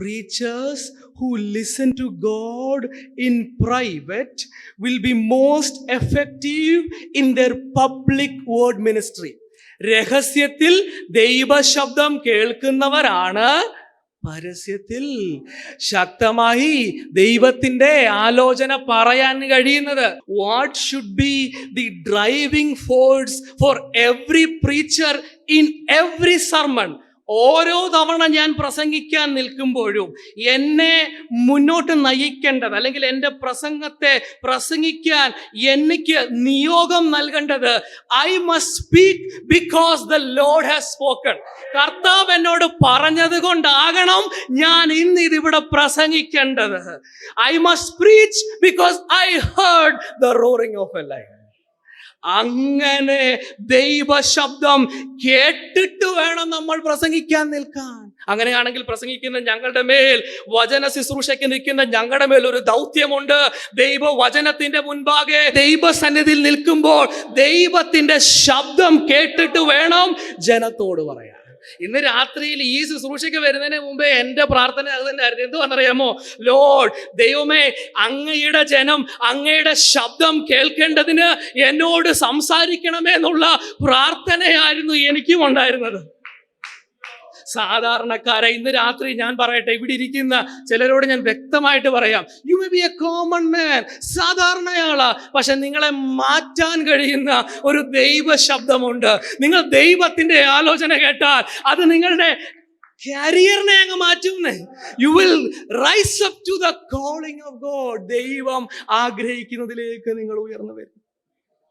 preachers who listen to God in private will be most effective in their public word ministry. രഹസ്യത്തിൽ ദൈവശബ്ദം കേൾക്കുന്നവരാണ് പരസ്യത്തിൽ. ശക്തമായി ദൈവത്തിന്റെ ആലോചന പറയാൻ കഴിയുന്നത്. What should be the driving force for every preacher in every sermon ഓരോ തവണ ഞാൻ പ്രസംഗിക്കാൻ നിൽക്കുമ്പോഴും എന്നെ മുന്നോട്ട് നയിക്കേണ്ടത് അല്ലെങ്കിൽ എന്റെ പ്രസംഗത്തെ പ്രസംഗിക്കാൻ എനിക്ക് നിയോഗം നൽകേണ്ടത് I must speak because the Lord has spoken കർത്താവ് എന്നോട് പറഞ്ഞത് കൊണ്ടാകണം ഞാൻ ഇന്ന് ഇതിവിടെ പ്രസംഗിക്കേണ്ടത്. I must preach because I heard the roaring of a life അങ്ങനെ ദൈവശബ്ദം കേട്ടിട്ട് വേണം നമ്മൾ പ്രസംഗിക്കാൻ നിൽക്കാൻ. അങ്ങനെയാണെങ്കിൽ പ്രസംഗിക്കുന്ന ഞങ്ങളുടെ മേൽ വചന ശുശ്രൂഷയ്ക്ക് നിൽക്കുന്ന ഞങ്ങളുടെ മേൽ ഒരു ദൗത്യമുണ്ട്. ദൈവ വചനത്തിന്റെ മുൻപാകെ ദൈവസന്നിധിയിൽ നിൽക്കുമ്പോൾ ദൈവത്തിന്റെ ശബ്ദം കേട്ടിട്ട് വേണം ജനത്തോട് പറയാൻ. ഇന്ന് രാത്രിയിൽ ഈ ശുശ്രൂഷയ്ക്ക് വരുന്നതിന് മുമ്പേ എന്റെ പ്രാർത്ഥന അത് തന്നെയായിരുന്നു പറഞ്ഞറിയാമോ? ലോഡ് ദൈവമേ അങ്ങയുടെ ജനം അങ്ങയുടെ ശബ്ദം കേൾക്കേണ്ടതിന് എന്നോട് സംസാരിക്കണമേ എന്നുള്ള പ്രാർത്ഥനയായിരുന്നു എനിക്കും ഉണ്ടായിരുന്നത്. സാധാരണക്കാരെ ഇന്ന് രാത്രി ഞാൻ പറയട്ടെ ഇവിടെ ഇരിക്കുന്ന ചിലരോട് ഞാൻ വ്യക്തമായിട്ട് പറയാം. You may be a common man സാധാരണയാള പക്ഷെ നിങ്ങളെ മാറ്റാൻ കഴിയുന്ന ഒരു ദൈവ ശബ്ദമുണ്ട് നിങ്ങൾ ദൈവത്തിന്റെ ആലോചന കേട്ടാൽ അത് നിങ്ങളുടെ കരിയറിനെ അങ്ങ് മാറ്റുന്നേ you will rise up to the calling of God ദൈവം ആഗ്രഹിക്കുന്നതിലേക്ക് നിങ്ങൾ ഉയർന്നു വരും.